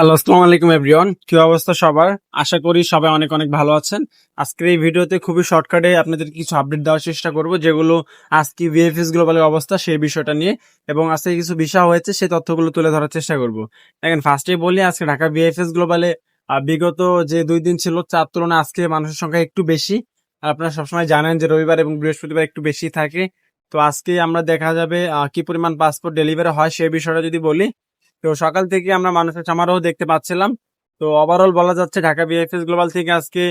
Hello, আসসালামু আলাইকুম everyone. কি অবস্থা সবার? আশা করি সবাই অনেক অনেক ভালো আছেন। আজকের এই ভিডিওতে খুবই শর্টকাটে আপনাদের কিছু আপডেট দেওয়ার চেষ্টা করব, যেগুলো আজকে ভিএফএস গ্লোবালের অবস্থা সেই বিষয়টা নিয়ে এবং আজকে কিছু বিষয় হয়েছে সেই তথ্যগুলো তুলে ধরার চেষ্টা করব। দেখেন ফার্স্টেই বলি, আজকে ঢাকা ভিএফএস গ্লোবালে বিগত যে দুই দিন ছিল, চার তুলনায় আজকে মানুষের সংখ্যা একটু বেশি। আর আপনারা সবসময় জানেন যে রবিবার এবং বৃহস্পতিবার একটু বেশি থাকে। তো আজকে আমরা দেখা যাবে কি পরিমাণ পাসপোর্ট ডেলিভারি হয় সেই বিষয়টা যদি বলি তো সকাল থেকে আমরা মানুষের সমারোহ দেখতে পাচ্ছিলাম। তো ওভারঅল বলা যাচ্ছে ঢাকা বিএফএস গ্লোবাল থেকে আজকে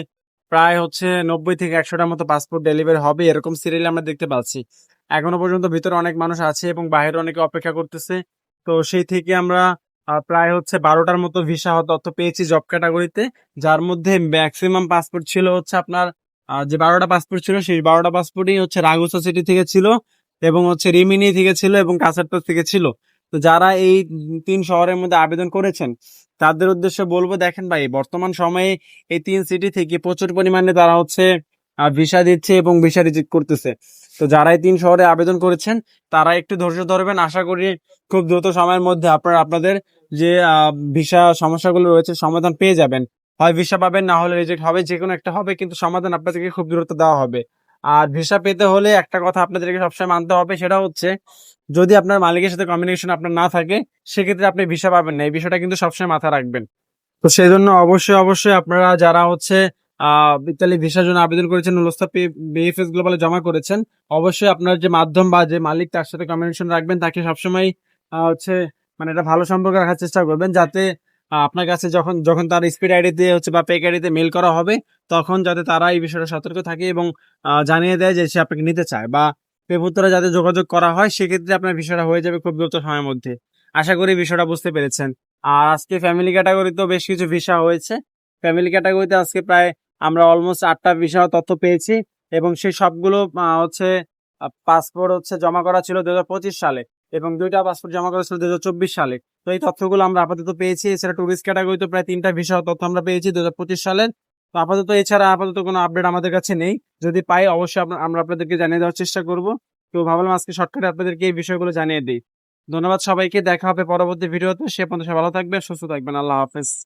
প্রায় হচ্ছে নব্বই থেকে একশোটার মতো পাসপোর্ট ডেলিভারি হবে, এরকম সিরিয়াল আমরা দেখতে পাচ্ছি। এখনও পর্যন্ত ভিতরে অনেক মানুষ আছে এবং বাইরে অনেকে অপেক্ষা করতেছে। তো সেই থেকে আমরা প্রায় হচ্ছে বারোটার মতো ভিসা তথ্য পেয়েছি জব ক্যাটাগরিতে যার মধ্যে ম্যাক্সিমাম পাসপোর্ট ছিল হচ্ছে আপনার যে বারোটা পাসপোর্ট ছিল, সেই বারোটা পাসপোর্টই হচ্ছে রাগুসা সিটি থেকে ছিল এবং হচ্ছে রিমিনি থেকে ছিল এবং কাসারটোস থেকে ছিল। তো যারা এই তিন শহরের মধ্যে আবেদন করেছেন, তাদের উদ্দেশ্যে বলব, দেখেন ভাই, বর্তমান সময়ে এই তিন সিটি থেকে প্রচুর পরিমাণে তারা হচ্ছে ভিসা দিচ্ছে এবং ভিসা রিজেক্ট করতেছে। তো যারা এই তিন শহরে আবেদন করেছেন, তারা একটু ধৈর্য ধরবেন। আশা করি খুব দ্রুত সময়ের মধ্যে আপনারা, আপনাদের যে ভিসা সমস্যাগুলো রয়েছে, সমাধান পেয়ে যাবেন। হয় ভিসা পাবেন, না হলে রিজেক্ট হবে যে কোনো একটা হবে, কিন্তু সমাধান আপনাদেরকে খুব দ্রুত দেওয়া হবে। আর ভিসা পেতে হলে একটা কথা আপনাদেরকে সবসময় মানতে হবে, সেটা হচ্ছে যদি আপনার মালিকের সাথে কমিউনিকেশন আপনার না থাকে, সেক্ষেত্রে আপনি ভিসা পাবেন না। এই বিষয়টা কিন্তু সবসময় মাথায় রাখবেন। তো সেই জন্য অবশ্যই অবশ্যই আপনারা যারা হচ্ছে ইতালি ভিসার জন্য আবেদন করেছেন বিএফএস গ্লোবালে জমা করেছেন, অবশ্যই আপনার যে মাধ্যম বা যে মালিক তার সাথে কমিউনিকেশন রাখবেন, তাকে সবসময় হচ্ছে মানে এটা ভালো সম্পর্ক রাখার চেষ্টা করবেন, যাতে আপনার কাছে যখন যখন তার স্পিড আইডি দিয়ে হচ্ছে বা পেক আইডিতে মেল করা হবে, তখন যাতে তারা এই বিষয়টা সতর্ক থাকে এবং জানিয়ে দেয় যে সে আপনাকে নিতে চায় বা পেপুত্তরা যাতে যোগাযোগ করা হয়, সেক্ষেত্রে আপনার বিষয়টা হয়ে যাবে খুব দ্রুত সময়ের মধ্যে। আশা করি বিষয়টা বুঝতে পেরেছেন। আর আজকে ফ্যামিলি ক্যাটাগরিতেও বেশ কিছু ভিসা হয়েছে। ফ্যামিলি ক্যাটাগরিতে আজকে প্রায় আমরা অলমোস্ট আটটা ভিসা তথ্য পেয়েছি এবং সেই সবগুলো হচ্ছে পাসপোর্ট হচ্ছে জমা করা ছিল দুহাজার পঁচিশ সালে এবং দুইটা পাসপোর্ট জমা করা ছিল দুই হাজার চব্বিশ সালে। তো এই তথ্যগুলো আমরা আপাতত পেয়েছি। এছাড়া টুরিস্ট ক্যাটাগরিতে প্রায় তিনটা ভিসা তথ্য আমরা পেয়েছি দু সালের। তো আপাতত এছাড়া আপাতত কোনো আপডেট আমাদের কাছে নেই। যদি পাই অবশ্যই আমরা আপনাদেরকে জানিয়ে দেওয়ার চেষ্টা করব। তো ভাবলাম আজকে শর্টকাটে আপনাদেরকে এই বিষয়গুলো জানিয়ে দিই। ধন্যবাদ সবাইকে, দেখা হবে পরবর্তী ভিডিওতে সে পর্যন্ত ভালো থাকবে সুস্থ থাকবেন। আল্লাহ হাফেজ।